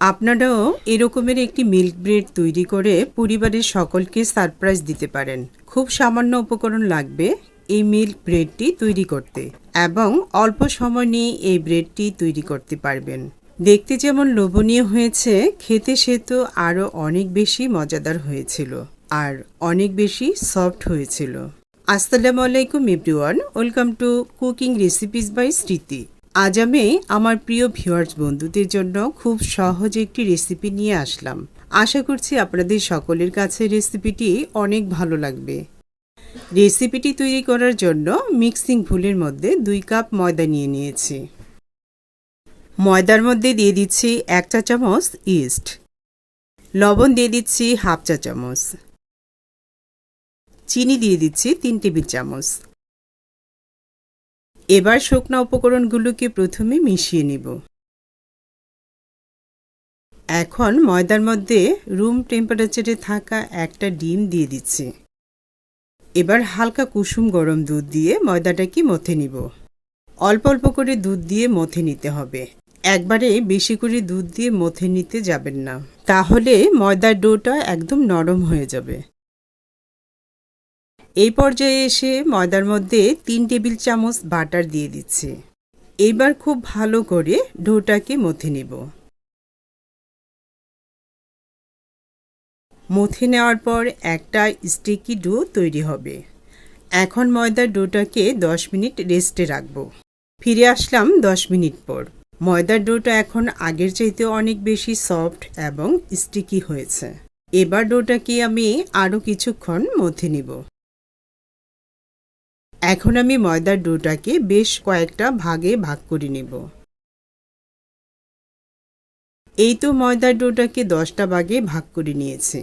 আপনারাও এরকমের একটি মিল্ক ব্রেড তৈরি করে পরিবারের সকলকে সারপ্রাইজ দিতে পারেন। খুব সামান্য উপকরণ লাগবে এই মিল্ক ব্রেডটি তৈরি করতে এবং অল্প সময় নিয়ে এই ব্রেডটি তৈরি করতে পারবেন। দেখতে যেমন লোভনীয় হয়েছে, খেতে সে তো আরও অনেক বেশি মজাদার হয়েছিল আর অনেক বেশি সফট হয়েছিল। আসসালামু আলাইকুম everyone, welcome to cooking recipes by Smriti. আজ আমি আমার প্রিয় ভিউয়ার্স বন্ধুদের জন্য খুব সহজ একটি রেসিপি নিয়ে আসলাম। আশা করছি আপনাদের সকলের কাছে রেসিপিটি অনেক ভালো লাগবে। রেসিপিটি তৈরি করার জন্য মিক্সিং ভুলের মধ্যে দুই কাপ ময়দা নিয়ে নিয়েছি। ময়দার মধ্যে দিয়ে দিচ্ছি এক চা চামচ ইস্ট লবণ দিয়ে দিচ্ছি হাফ চা চামচ। চিনি দিয়ে দিচ্ছি তিন টেবিল চামচ। এবার শুকনা উপকরণগুলোকে প্রথমে মিশিয়ে নিব। এখন ময়দার মধ্যে রুম টেম্পারেচারে থাকা একটা ডিম দিয়ে দিচ্ছি। এবার হালকা কুসুম গরম দুধ দিয়ে ময়দাটাকে মথে নিব। অল্প অল্প করে দুধ দিয়ে মথে নিতে হবে। একবারে বেশি করে দুধ দিয়ে মথে নিতে যাবেন না। তাহলে ময়দার ডোটা একদম নরম হয়ে যাবে। এই পর্যায়ে এসে ময়দার মধ্যে তিন টেবিল চামচ বাটার দিয়ে দিচ্ছি। এইবার খুব ভালো করে ডোটাকে মথে নেব। মথে নেওয়ার পর একটা স্টিকি ডো তৈরি হবে। এখন ময়দার ডোটাকে দশ মিনিট রেস্টে রাখব। ফিরে আসলাম দশ মিনিট পর। ময়দার ডোটা এখন আগের চাইতে অনেক বেশি সফট এবং স্টিকি হয়েছে। এবার ডোটাকে আমি আরও কিছুক্ষণ মথে নিব। এখন আমি ময়দার ডোটাকে বেশ কয়েকটা ভাগে ভাগ করে নেব। এই তো ময়দার ডোটাকে দশটা ভাগে ভাগ করে নিয়েছি।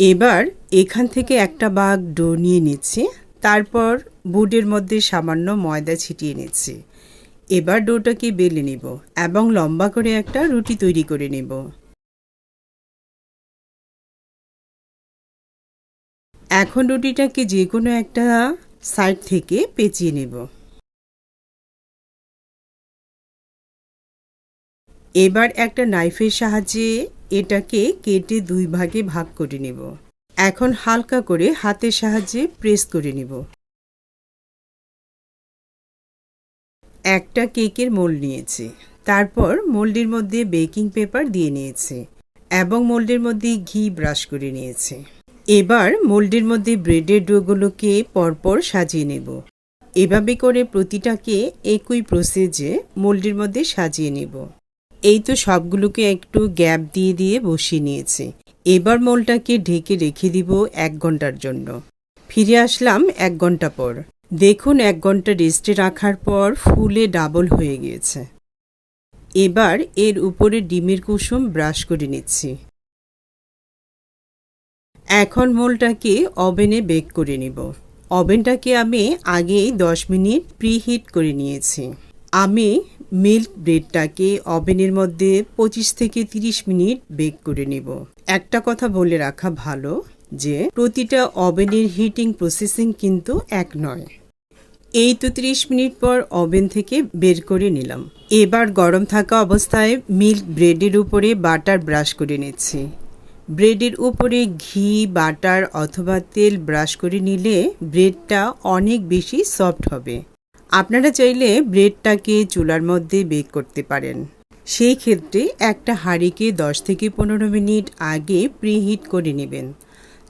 এবার এখান থেকে একটা ভাগ ডো নিয়ে নিচ্ছি, তারপর বুডের মধ্যে সামান্য ময়দা ছিটিয়ে নিচ্ছি। এবার ডোটাকে বেলে নেব এবং লম্বা করে একটা রুটি তৈরি করে নেব। এখন রুটিটাকে যে কোনো একটা সাইড থেকে পেঁচিয়ে নেব। এবার একটা নাইফের সাহায্যে এটাকে কেটে দুই ভাগে ভাগ করে নেব। এখন হালকা করে হাতের সাহায্যে প্রেস করে নেব। একটা কেকের মোল্ড নিয়েছি। তারপর মোল্ডের মধ্যে বেকিং পেপার দিয়ে নিয়েছি এবং মোল্ডের মধ্যে ঘি ব্রাশ করে নিয়েছি। এবার মোল্ডের মধ্যে ব্রেডের ডোগুলোকে পরপর সাজিয়ে নেব। এভাবে করে প্রতিটাকে একই প্রসেজে মোল্ডের মধ্যে সাজিয়ে নেব। এই তো সবগুলোকে একটু গ্যাপ দিয়ে দিয়ে বসিয়ে নিয়েছি। এবার মোলটাকে ঢেকে রেখে দিব এক ঘণ্টার জন্য। ফিরে আসলাম এক ঘণ্টা পর। দেখুন এক ঘণ্টা রেস্টে রাখার পর ফুলে ডাবল হয়ে গিয়েছে। এবার এর উপরে ডিমের কুসুম ব্রাশ করে নিচ্ছি। এখন মোলটাকে ওভেনে বেক করে নিব। ওভেনটাকে আমি আগেই দশ মিনিট প্রিহিট করে নিয়েছি। আমি মিল্ক ব্রেডটাকে ওভেনের মধ্যে পঁচিশ থেকে তিরিশ মিনিট বেক করে নিব। একটা কথা বলে রাখা ভালো যে, প্রতিটা ওভেনের হিটিং প্রসেসিং কিন্তু এক নয়। এই তো তিরিশ মিনিট পর ওভেন থেকে বের করে নিলাম। এবার গরম থাকা অবস্থায় মিল্ক ব্রেডের উপরে বাটার ব্রাশ করে নিচ্ছি। ব্রেডের উপরে ঘি, বাটার অথবা তেল ব্রাশ করে নিলে ব্রেডটা অনেক বেশি সফট হবে। আপনারা চাইলে ব্রেডটাকে চুলার মধ্যে বেক করতে পারেন। সেই ক্ষেত্রে একটা হাঁড়িকে দশ থেকে পনেরো মিনিট আগে প্রিহিট করে নেবেন।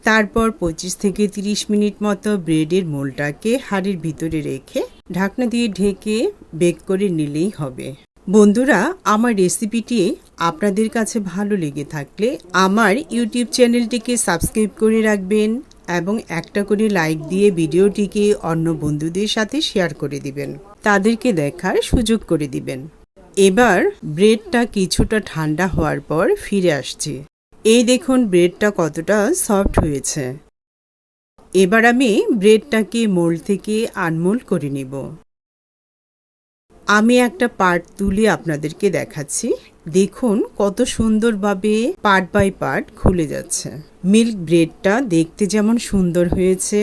তারপর পঁচিশ থেকে তিরিশ মিনিট মতো ব্রেডের মোলটাকে হাঁড়ির ভিতরে রেখে ঢাকনা দিয়ে ঢেকে বেক করে নিলেই হবে। বন্ধুরা, আমার রেসিপিটি আপনাদের কাছে ভালো লেগে থাকলে আমার ইউটিউব চ্যানেলটিকে সাবস্ক্রাইব করে রাখবেন এবং একটা করে লাইক দিয়ে ভিডিওটিকে অন্য বন্ধুদের সাথে শেয়ার করে দিবেন। তাদেরকে দেখার সুযোগ করে দিবেন। এবার ব্রেডটা কিছুটা ঠান্ডা হওয়ার পর ফিরে আসছি। এই দেখুন ব্রেডটা কতটা সফট হয়েছে। এবার আমি ব্রেডটাকে মোল্ড থেকে আনমোল্ড করে নেব। আমি একটা পার্ট তুলে আপনাদেরকে দেখাচ্ছি। দেখুন কত সুন্দরভাবে পার্ট বাই পার্ট খুলে যাচ্ছে। মিল্ক ব্রেডটা দেখতে যেমন সুন্দর হয়েছে,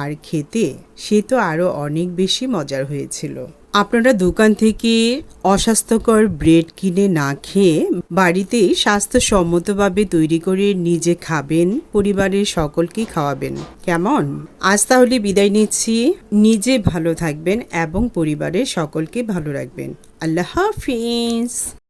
আর খেতে সে তো আরও অনেক বেশি মজার হয়েছিল। আপনারা দোকান থেকে অস্বাস্থ্যকর ব্রেড কিনে না খেয়ে বাড়িতেই স্বাস্থ্যসম্মতভাবে তৈরি করে নিজে খাবেন, পরিবারের সকলকে খাওয়াবেন। কেমন? আজ তাহলে বিদায় নিচ্ছি। নিজে ভালো থাকবেন এবং পরিবারের সকলকে ভালো রাখবেন। আল্লাহ হাফিজ।